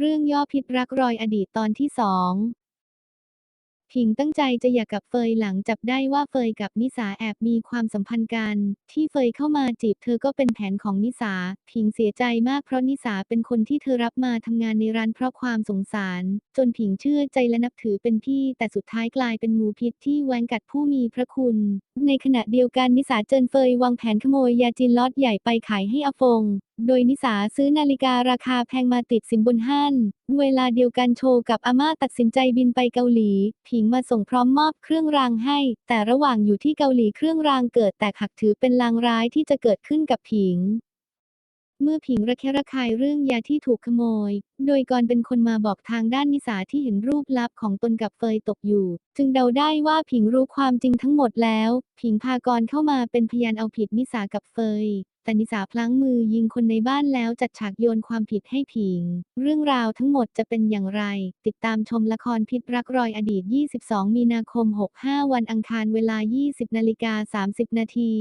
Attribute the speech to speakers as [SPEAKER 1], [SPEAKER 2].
[SPEAKER 1] เรื่องย่อพิษรักรอยอดีตตอนที่สองผิงตั้งใจจะหย่ากับเฟยหลังจับได้ว่าเฟยกับนิสาแอบมีความสัมพันธ์กัน ที่เฟยเข้ามาจีบเธอก็เป็นแผนของนิสา ผิงเสียใจมากเพราะนิสาเป็นคนที่เธอรับมาทำงานในร้านเพราะความสงสาร จนผิงเชื่อใจและนับถือเป็นพี่ แต่สุดท้ายกลายเป็นงูพิษที่แหวงกัดผู้มีพระคุณ ในขณะเดียวกันนิสาเจินเฟยวางแผนขโมยยาจีนล็อตใหญ่ไปขายให้อฟงโดยนิสาซื้อนาฬิการาคาแพงมาติดสินบนห้าน เวลาเดียวกันโชว์กับอาม่าตัดสินใจบินไปเกาหลี ผิงมาส่งพร้อมมอบเครื่องรางให้ แต่ระหว่างอยู่ที่เกาหลีเครื่องรางเกิดแตกหักถือเป็นลางร้ายที่จะเกิดขึ้นกับผิง เมื่อผิงระแคะระคายเรื่องยาที่ถูกขโมย โดยกรเป็นคนมาบอกทางด้านนิสาที่เห็นรูปลับของตนกับเฟยตกอยู่ จึงเดาได้ว่าผิงรู้ความจริงทั้งหมดแล้ว ผิงพากรเข้ามาเป็นพยานเอาผิดนิสากับเฟย แต่นิสาพลั้งมือยิงคนในบ้านแล้วจัดฉากโยนความผิดให้ผิง เรื่องราวทั้งหมดจะเป็นอย่างไร ติดตามชมละครพิษรักรอยอดีต 22 มีนาคม 65 วันอังคารเวลา 20นาฬิกา30นาที